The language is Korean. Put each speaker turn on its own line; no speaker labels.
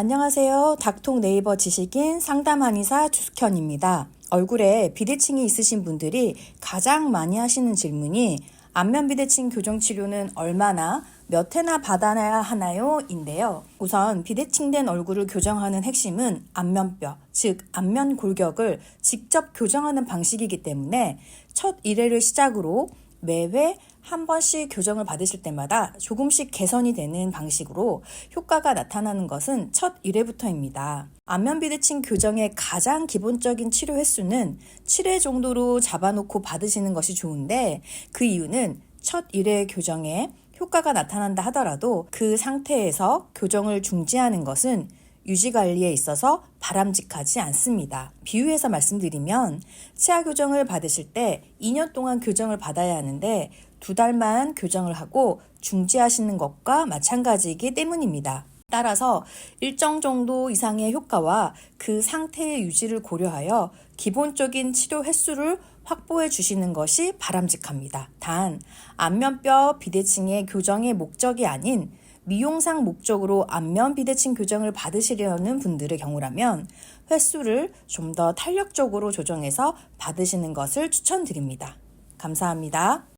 안녕하세요. 닥통 네이버 지식인 상담 한의사 주숙현입니다. 얼굴에 비대칭이 있으신 분들이 가장 많이 하시는 질문이 안면 비대칭 교정 치료는 얼마나 몇 회나 받아야 하나요? 인데요. 우선 비대칭된 얼굴을 교정하는 핵심은 안면뼈, 즉 안면 골격을 직접 교정하는 방식이기 때문에 첫 1회를 시작으로 매회 한 번씩 교정을 받으실 때마다 조금씩 개선이 되는 방식으로 효과가 나타나는 것은 첫 1회부터입니다. 안면 비대칭 교정의 가장 기본적인 치료 횟수는 7회 정도로 잡아놓고 받으시는 것이 좋은데 그 이유는 첫 1회 교정에 효과가 나타난다 하더라도 그 상태에서 교정을 중지하는 것은 유지 관리에 있어서 바람직하지 않습니다. 비유해서 말씀드리면 치아 교정을 받으실 때 2년 동안 교정을 받아야 하는데 두 달만 교정을 하고 중지하시는 것과 마찬가지이기 때문입니다. 따라서 일정 정도 이상의 효과와 그 상태의 유지를 고려하여 기본적인 치료 횟수를 확보해 주시는 것이 바람직합니다. 단, 안면뼈 비대칭의 교정의 목적이 아닌 미용상 목적으로 안면 비대칭 교정을 받으시려는 분들의 경우라면 횟수를 좀 더 탄력적으로 조정해서 받으시는 것을 추천드립니다. 감사합니다.